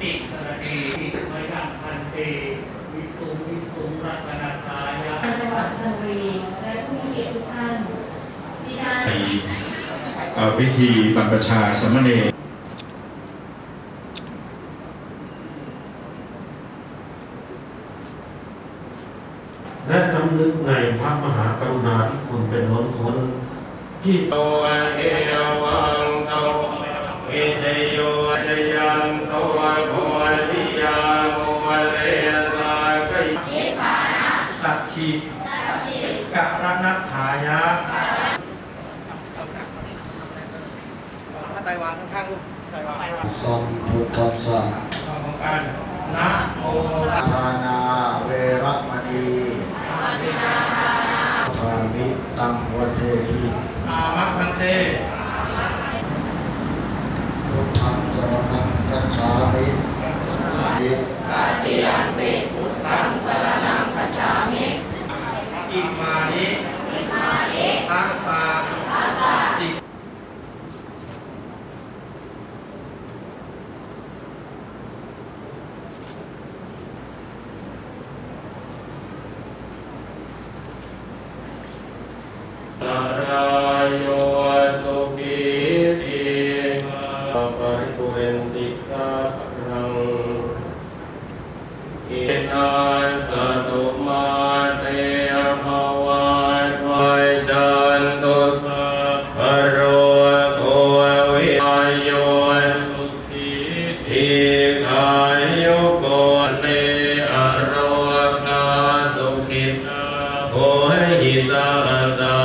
ติสระเนติมยังพันเตวิสุวิสุรัตนาคายะจังหวัดสุรรณบุรีและผู้มีเกียรติทุกท่านดิฉันวิธีบรรพชาสมณีและจำนึกในพระมหากรุณาธิคุณเป็นล้นพ้นที่ตัวเอวา สักขีกะรณัฏฐายะสัมพุทธัสสะของการนะโมทานาเวระมณีทามิตังวเทหิอามะพันเต พุทธังสรณังคัจฉามิอิ อิมา นิทัสสะสินราโยสุขีติปะริปุเรนติสารังอินา โรคาสุขิตาโหหิสาตา